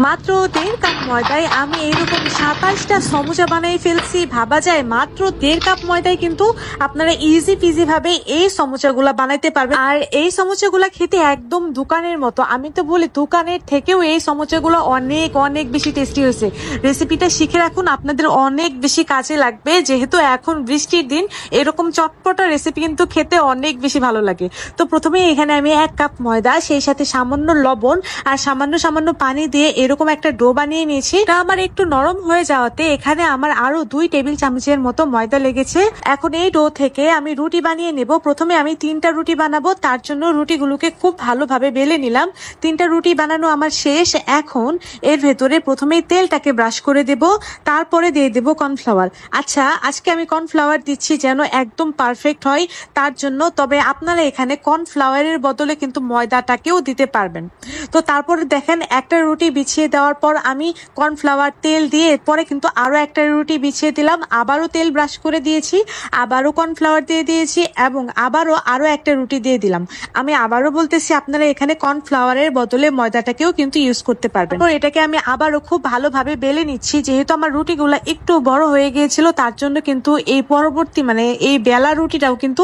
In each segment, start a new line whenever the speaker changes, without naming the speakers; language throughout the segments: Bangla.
মাত্র দেড় কাপ ময়দায় আমি এইরকম সাতাশটা সমুচা বানিয়ে ফেলছি। ভাবা যায় মাত্র দেড় কাপ ময়দায় কিন্তু আপনারা ইজি পিজি ভাবে এই সমুচাগুলা বানাইতে পারবেন। আর এই সমুচাগুলা খেতে একদম দোকানের মতো। আমি তো বলি দোকানের থেকেও এই সমুচাগুলো অনেক অনেক বেশি টেস্টি হয়েছে। রেসিপিটা শিখে রাখুন, আপনাদের অনেক বেশি কাজে লাগবে। যেহেতু এখন বৃষ্টির দিন, এরকম চটপটা রেসিপি কিন্তু খেতে অনেক বেশি ভালো লাগে। তো প্রথমে এখানে আমি এক কাপ ময়দা, সেই সাথে সামান্য লবণ আর সামান্য সামান্য পানি দিয়ে এরকম একটা ডো বানিয়ে নিয়েছি। এটা আমার একটু নরম হয়ে যাওয়াতে এখানে আমার আরও দুই টেবিল চামচের মতো ময়দা লেগেছে। এখন এই ডো থেকে আমি রুটি বানিয়ে নেব। প্রথমে আমি তিনটা রুটি বানাবো। তার জন্য রুটিগুলোকে খুব ভালোভাবে বেলে নিলাম। তিনটা রুটি বানানো আমার শেষ। এখন এর ভেতরে প্রথমেই তেলটাকে ব্রাশ করে দেব। তারপরে দিয়ে দেব কর্নফ্লাওয়ার। আচ্ছা আজকে আমি কর্নফ্লাওয়ার দিচ্ছি যেন একদম পারফেক্ট হয়। তার জন্য তবে আপনারা এখানে কর্নফ্লাওয়ারের বদলে কিন্তু ময়দাটাকেও দিতে পারবেন। তো তারপরে দেখেন একটা রুটি বিছিয়ে দেওয়ার পর আমি কর্নফ্লাওয়ার তেল দিয়ে এরপরে কিন্তু আরও একটা রুটি বিছিয়ে দিলাম। আবারও তেল ব্রাশ করে দিয়েছি, আবারও কর্নফ্লাওয়ার দিয়ে দিয়েছি এবং আবারও আরও একটা রুটি দিয়ে দিলাম। আমি আবারও বলতেছি, আপনারা এখানে কর্নফ্লাওয়ারের বদলে ময়দাটাকেও কিন্তু ইউজ করতে পারবেন। তো এটাকে আমি আবারও খুব ভালোভাবে বেলে নিচ্ছি। যেহেতু আমার রুটিগুলো একটু বড় হয়ে গিয়েছিল, তার জন্য কিন্তু এই পরবর্তী মানে এই বেলা রুটিটাও কিন্তু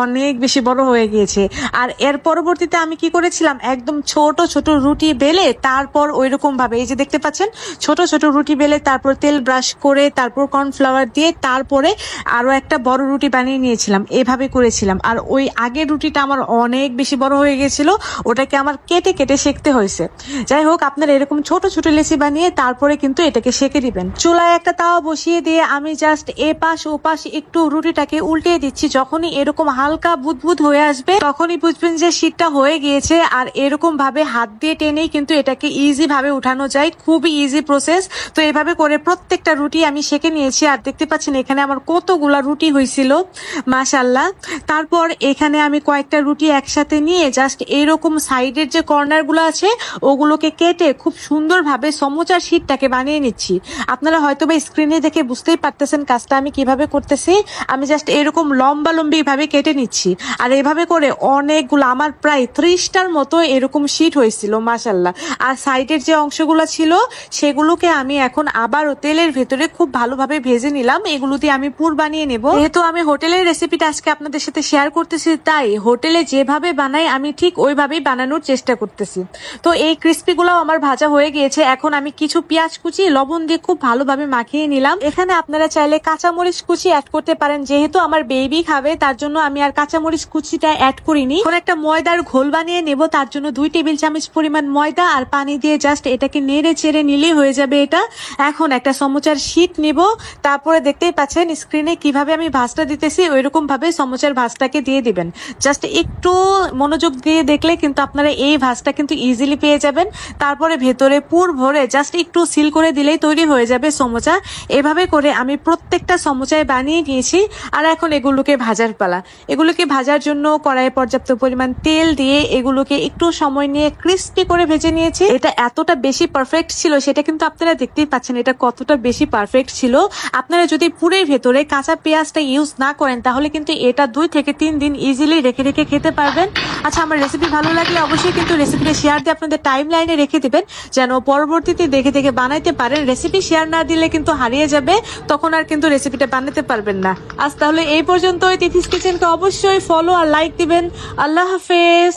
অনেক বেশি বড় হয়ে গিয়েছে। আর এর পরবর্তীতে আমি কি করেছিলাম, একদম ছোট ছোট রুটি বেলে তারপর ওই রকম ভাবে এই যে দেখতে পাচ্ছেন, ছোট ছোট রুটি বেলে তারপর তেল ব্রাশ করে তারপর কর্নফ্লাওয়ার দিয়ে তারপরে আরও একটা বড় রুটি বানিয়ে নিয়েছিলাম, এভাবে করেছিলাম। আর ওই আগের রুটিটা আমার অনেক বেশি বড় হয়ে গেছিল, ওটাকে আমার কেটে কেটে সেকতে হয়েছে। যাই হোক, আপনারা এরকম ছোট ছোট লেচি বানিয়ে তারপরে কিন্তু এটাকে সেকে দিবেন। চুলায় একটা তাওয়া বসিয়ে দিয়ে আমি জাস্ট এ পাশ ও পাশ একটু রুটিটাকে উল্টে দিচ্ছি। যখনই এরকম হালকা বুদবুদ হয়ে আসবে, তখনই বুঝবেন যে শীতটা হয়ে গিয়েছে। আর এরকম ভাবে হাত দিয়ে টেনেই কিন্তু এটাকে ইজি ভাবে উঠানো যায়, খুবই ইজি প্রসেস তো এভাবে করে প্রত্যেকটা রুটি আমি সেকে নিয়েছি, আর দেখতে পাচ্ছেন এখানে আমার কতগুলা রুটি হয়েছিল মাশাল্লাহ তারপর এখানে আমি কয়েকটা রুটি একসাথে নিয়ে জাস্ট এরকম সাইডের যে কর্নারগুলো আছে, ওগুলোকে কেটে খুব সুন্দরভাবে সমোচার শীটটাকে বানিয়ে নিচ্ছি। আপনারা হয়তো বা স্ক্রিনে দেখে বুঝতেই পারতেছেন কাজটা আমি কীভাবে করতেছি। আমি জাস্ট এরকম লম্বা লম্বি ভাবে কেটে নিচ্ছি। আর এভাবে করে অনেকগুলো, আমার প্রায় ত্রিশটার মতো এরকম শীট হয়েছিল মাসাল্লাহ আর সাইডের যে অংশগুলো ছিল, সেগুলোকে আমি এখন আবারও তেলের ভেতরে খুব ভালোভাবে ভেজে নিলাম। এগুলো দিয়ে আমি পুর বানিয়ে নেব। যেহেতু আমি হোটেলের রেসিপিটা আজকে আপনাদের সাথে শেয়ার করতেছি, তাই হোটেলে যেভাবে বানাই, আমি ঠিক ওইভাবেই বানানোর চেষ্টা করতেছি। তো এই ক্রিস্পি গুলাও আমার ভাজা হয়ে গিয়েছে। এখন আমি কিছু পেঁয়াজ কুচি, লবণ দিয়ে খুব ভালোভাবে মাখিয়ে নিলাম। এখানে আপনারা চাইলে কাঁচামরিচ কুচি অ্যাড করতে পারেন। যেহেতু আমার বেবি খাবে, তার জন্য আমি আর কাঁচামরিচ কুচিটা অ্যাড করিনি। এখন একটা ময়দার ঘোল বানিয়ে নেব। তার জন্য দুই টেবিল চামচ পরিমাণ ময়দা আর পানি দিয়ে জাস্ট এটাকে নেড়ে চেড়ে নিলেই হয়ে যাবে এটা। এখন একটা সমোচার শীট নেব। তারপরে দেখতেই পাচ্ছেন স্ক্রিনে কীভাবে আমি ভাজটা দিতেছি ওইরকম ভাবে সমোচার ভাজটাকে দিয়ে দিবেন। জাস্ট একটু মনোযোগ দিয়ে দেখলে কিন্তু আপনারা এই ভাজটা কিন্তু ইজিলি পেয়ে যাবেন। তারপরে ভেতরে পুর ভরে জাস্ট একটু সিল করে দিলেই তৈরি হয়ে যাবে সমোচা। এভাবে করে আমি প্রত্যেকটা সমোচায় বানিয়ে নিয়েছি। আর এখন এগুলোকে ভাজার পালা। এগুলোকে ভাজার জন্য কড়াইয়ে পর্যাপ্ত পরিমাণ তেল দিয়ে এগুলোকে একটু সময় নিয়ে ক্রিস্পি করে ভেজে নিয়েছি। এটা এতটা বেশি পারফেক্ট ছিল সেটা কিন্তু আপনারা দেখতেই পাচ্ছেন এটা কতটা বেশি পারফেক্ট ছিল। আপনারা যদি পুরের ভেতরে কাঁচা পেঁয়াজটা ইউজ না করেন, তাহলে কিন্তু এটা দুই থেকে তিন দিন ইজিলি রেখে রেখে খেতে পারবেন। আচ্ছা আমার রেসিপি ভালো লাগলে অবশ্যই কিন্তু রেসিপিটা শেয়ার দিয়ে আপনাদের টাইম লাইনে রেখে দেবেন, যেন পরবর্তীতে দেখে দেখে বানাইতে পারেন। রেসিপি শেয়ার না দিলে কিন্তু হারিয়ে যাবে, তখন আর কিন্তু রেসিপিটা বানাতে পারবেন না। আজ তাহলে এই পর্যন্তই। তিথিস কিচেনকে অবশ্যই ফলো আর লাইক দিবেন। আল্লাহ হাফেজ।